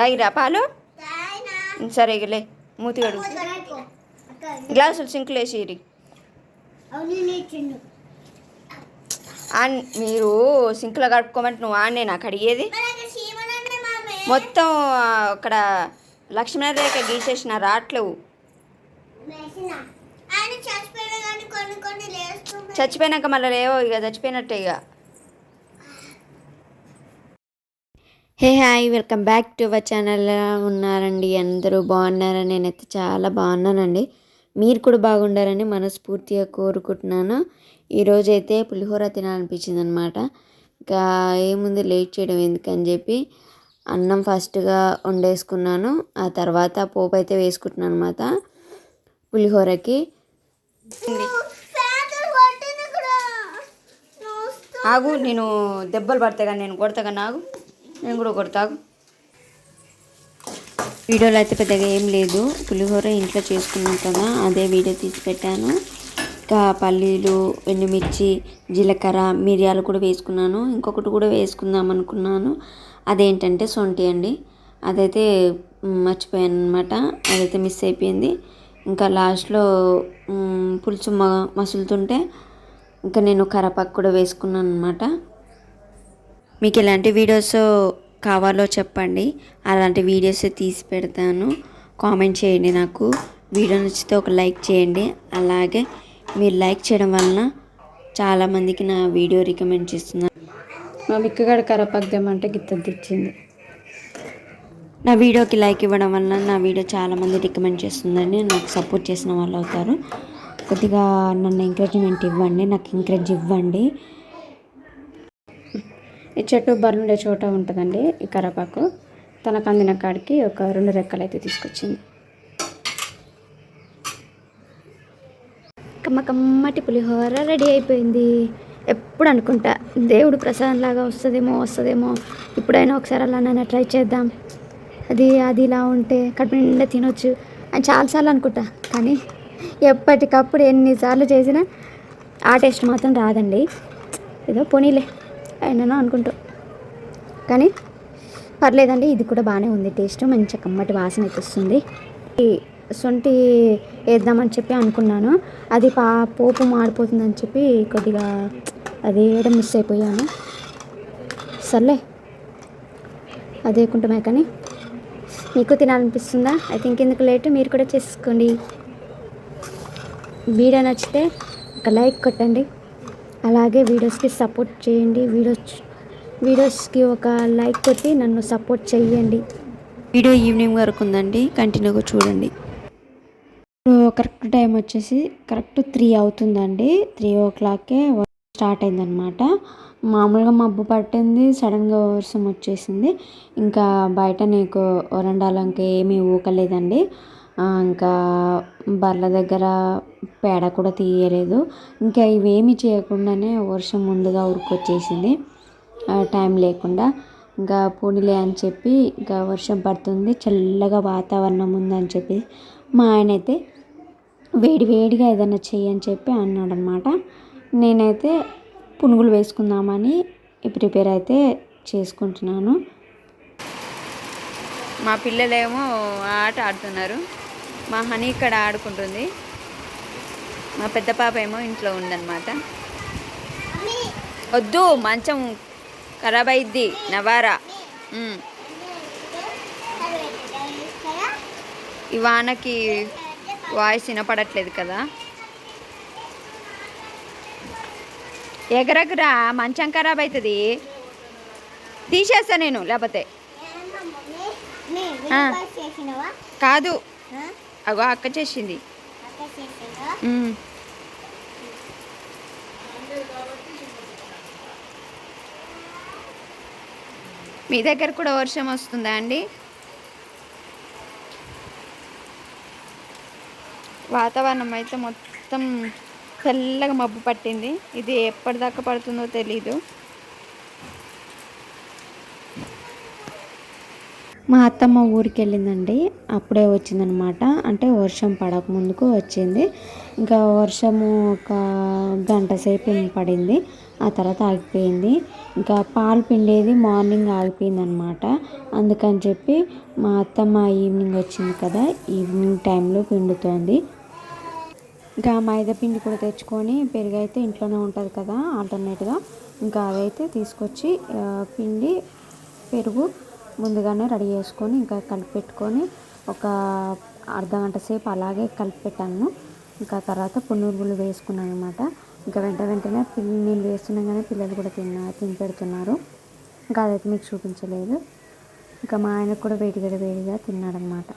తాగిరా పాలు? సరే ఇగలే మూతి కడుగు గ్లాసులు సింకులు వేసి ఇరి. ఆన్ మీరు సింకులో కడుక్కోమంటే నువ్వు ఆన్నే నాకు అడిగేది. మొత్తం అక్కడ లక్ష్మణ రేఖ గీసేసిన రాట్లేవు. చచ్చిపోయినాక మళ్ళీ లేవో ఇక చచ్చిపోయినట్టే ఇక hey hi welcome back to our channel. ఉన్నారండి? అందరూ బాగున్నారని నేనైతే చాలా బాగున్నానండి. మీరు కూడా బాగుండారని మనస్ఫూర్తిగా కోరుకుంటున్నాను. ఈరోజైతే పులిహోర తినాలనిపించింది అనమాట ఇంకా ఏముంది? లేట్ చేయడం ఎందుకని చెప్పి అన్నం ఫస్ట్గా వండేసుకున్నాను. ఆ తర్వాత పోపు అయితే వేసుకుంటున్నాను అనమాట పులిహోరకి. ఆగు నేను దెబ్బలు పడతాయి కానీ నేను కొడతా కానీ ఆగు. నేను కూడా కొడతాగు వీడియోలో అయితే పెద్దగా ఏం లేదు. పులిహోర ఇంట్లో చేసుకున్నాం కదా అదే వీడియో తీసి పెట్టాను. ఇంకా పల్లీలు ఎండుమిర్చి జీలకర్ర మిరియాలు కూడా వేసుకున్నాను. ఇంకొకటి కూడా వేసుకుందాం అనుకున్నాను. అదేంటంటే సొంటి అండి. అదైతే మర్చిపోయాను అనమాట అదైతే మిస్ అయిపోయింది. ఇంకా లాస్ట్లో పులుసు మ మసులుతుంటే ఇంకా నేను కరపాకు కూడా వేసుకున్నాను అనమాట మీకు ఎలాంటి వీడియోస్ కావాలో చెప్పండి. అలాంటి వీడియోస్ తీసి పెడతాను. కామెంట్ చేయండి నాకు. వీడియో నచ్చితే ఒక లైక్ చేయండి. అలాగే మీరు లైక్ చేయడం వలన చాలామందికి నా వీడియో రికమెండ్ చేస్తున్నాను. మా బిక్కగాడు కరపాకు తెమ్మంటే గిత్త తెచ్చింది. నా వీడియోకి లైక్ ఇవ్వడం వలన నా వీడియో చాలామంది రికమెండ్ చేస్తుందని నాకు సపోర్ట్ చేసిన వాళ్ళు అవుతారు. కొద్దిగా నన్ను ఎంకరేజ్మెంట్ ఇవ్వండి. నాకు ఎంకరేజ్ ఇవ్వండి. ఈ చెట్టు బరుండే చోట ఉంటుందండి ఈ కరపాకు. తనకు అందిన కాడికి ఒక రెండు రెక్కలు అయితే తీసుకొచ్చింది. కమ్మ కమ్మటి పులిహోర రెడీ అయిపోయింది. ఎప్పుడు అనుకుంటా దేవుడు ప్రసాదం లాగా వస్తుందేమో వస్తుందేమో. ఇప్పుడైనా ఒకసారి అలానైనా ట్రై చేద్దాం. అది అది ఇలా ఉంటే కడుపు నిండా తినొచ్చు అని చాలాసార్లు అనుకుంటా. కానీ ఎప్పటికప్పుడు ఎన్నిసార్లు చేసినా ఆ టేస్ట్ మాత్రం రాదండి. ఏదో పోనీలే. అయినా అనుకుంటూ. కానీ పర్లేదండి ఇది కూడా బాగానే ఉంది టేస్ట్. మంచి కమ్మటి వాసన వస్తుంది. సొంటి వేద్దామని చెప్పి అనుకున్నాను. అది పా పోపు మాడిపోతుందని చెప్పి కొద్దిగా అది వేయడం మిస్ అయిపోయాను. సర్లే అదే కుంటమే కానీ మీకు తినాలనిపిస్తుందా? అయితే ఇంకెందుకు లేటు మీరు కూడా చేసుకోండి. వీడియో నచ్చితే ఒక లైక్ కొట్టండి. అలాగే వీడియోస్కి సపోర్ట్ చేయండి. వీడియోస్ వీడియోస్కి ఒక లైక్ కొట్టి నన్ను సపోర్ట్ చేయండి వీడియో ఈవినింగ్ వరకు ఉందండి. కంటిన్యూగా చూడండి. ఇప్పుడు కరెక్ట్ టైం వచ్చేసి కరెక్ట్ త్రీ అవుతుందండి. త్రీ ఓ క్లాక్కే స్టార్ట్ అయిందనమాట మామూలుగా మబ్బు పట్టింది. సడన్గా వర్షం వచ్చేసింది. ఇంకా బయట నీకు వరండాలో ఇంకా ఏమీ ఊకలేదండి. ఇంకా బర్ల దగ్గర పేడ కూడా తీయలేదు. ఇంకా ఇవేమీ చేయకుండానే వర్షం ముందుగా ఉరుకొచ్చేసింది. టైం లేకుండా. ఇంకా పోనీలే అని చెప్పి ఇంకా వర్షం పడుతుంది. చల్లగా వాతావరణం ఉందని చెప్పి మా ఆయన అయితే వేడి వేడిగా ఏదైనా చెయ్యి అని చెప్పి అన్నాడు అనమాట నేనైతే పునుగులు వేసుకుందామని ప్రిపేర్ అయితే చేసుకుంటున్నాను. మా పిల్లలేమో ఆట ఆడుతున్నారు. మా హనీ ఇక్కడ ఆడుకుంటుంది. మా పెద్ద పాప ఏమో ఇంట్లో ఉందన్నమాట. వద్దు మంచం ఖరాబ్ అయిద్ది నవారా ఉమ్. ఈ వానకి వాయిస్ వినపడట్లేదు కదా. ఎగరగరా మంచం ఖరాబ్ అవుతుంది తీసేస్తా నేను లేకపోతే. కాదు? అగో అక్క చేసింది. మీ దగ్గర కూడా వర్షం వస్తుందా అండి? వాతావరణం అయితే మొత్తం చల్లగా మబ్బు పట్టింది. ఇది ఎప్పటిదాకా పడుతుందో తెలీదు. మా అత్తమ్మ ఊరికి వెళ్ళిందండి అప్పుడే వచ్చిందనమాట. అంటే వర్షం పడక ముందుకు వచ్చింది. ఇంకా వర్షము ఒక గంట సేపు పడింది. ఆ తర్వాత ఆగిపోయింది. ఇంకా పాలు పిండేది మార్నింగ్ ఆగిపోయింది అనమాట అందుకని చెప్పి మా అత్తమ్మ ఈవినింగ్ వచ్చింది కదా ఈవినింగ్ టైంలో పిండుతోంది. ఇంకా మైదా పిండి కూడా తెచ్చుకొని పెరుగు అయితే ఇంట్లోనే ఉంటుంది కదా ఆల్టర్నేట్గా ఇంకా అదైతే తీసుకొచ్చి పిండి పెరుగు ముందుగానే రెడీ చేసుకొని ఇంకా కలిపి పెట్టుకొని ఒక అర్ధ గంట సేపు అలాగే కలిపి పెట్టాను ఇంకా తర్వాత పునుగులు వేసుకున్నాను అనమాట ఇంకా వెంట వెంటనే పిల్లలు నేను వేస్తున్నా కానీ పిల్లలు కూడా తిన్న తిని పెడుతున్నారు ఇంకా అదైతే మీకు చూపించలేదు. ఇంకా మా ఆయన కూడా వేడిగా వేడిగా తిన్నాడనమాట